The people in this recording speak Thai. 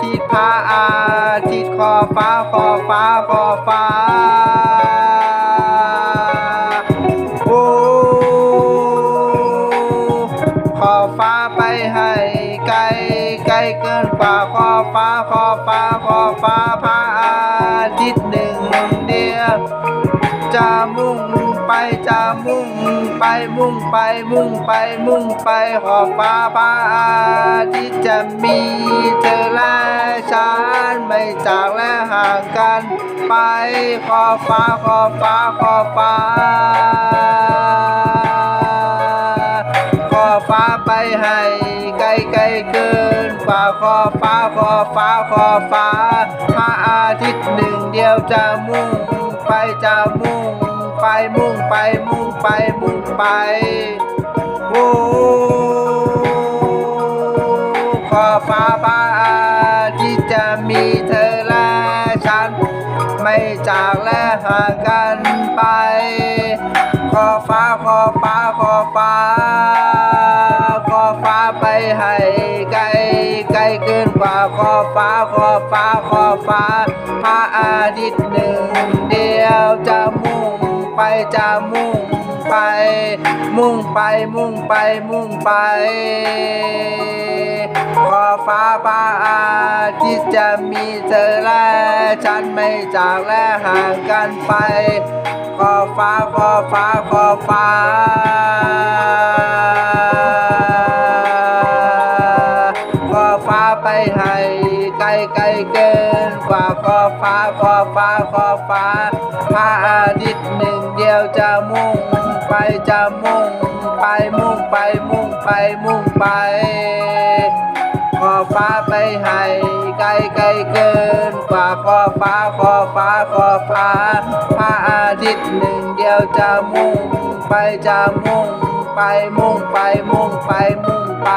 ทิตย์พระอาทิตย์ขอฟ้าขอฟ้าขอฟ้าโอ้ขอฟ้าไปให้ไกลไกลเกินกว่าขอฟ้าขอฟ้าขอฟ้าพระอาทิตย์หนึ่งเดียวจะมุ่งไปจะมุ่งไปมุ่งไปมุ่งไปมุ่งไปขอฟ้าพระอาทิตย์จะมีเธอ กันไปขอฟ้าขอฟ้าขอฟ้าขอฟ้าไปให้ไกลไกลเกินกว่าขอฟ้าขอฟ้าขอฟ้าพระอาทิตย์หนึ่งเดียวจะมุ่งไปจะมุ่งไปมุ่งไปมุ่งไปมุ่งไปโอ้ขอฟ้าพระอาทิตย์จะมีเธอและฉันไม่ จากและห่างกันไป ขอฟ้าขอฟ้าขอฟ้า ขอฟ้าไปให้ไกลไกลเกินกว่าขอฟ้าขอฟ้าขอฟ้าพระอาทิตย์หนึ่งเดียวจะมุ่งไปจะมุ่ง ไป มุ่งไปมุ่งไปมุ่งไป ขอฟ้าพระอาทิตย์จะมีเธอและฉันไม่จากและห่างกันไป ขอฟ้าขอฟ้าขอฟ้า ไกลไกลเกินกว่าขอฟ้าขอฟ้าขอฟ้าพระอาทิตย์หนึ่งเดียวจะมุ่งไปจะมุ่งไปมุ่งไปมุ่งไปมุ่งไปขอฟ้าไปให้ไกลไกลเกินกว่าขอฟ้าขอฟ้าขอฟ้าพระอาทิตย์หนึ่งเดียวจะมุ่งไปจะมุ่งไปมุ่งไปมุ่งไปมุ่งไป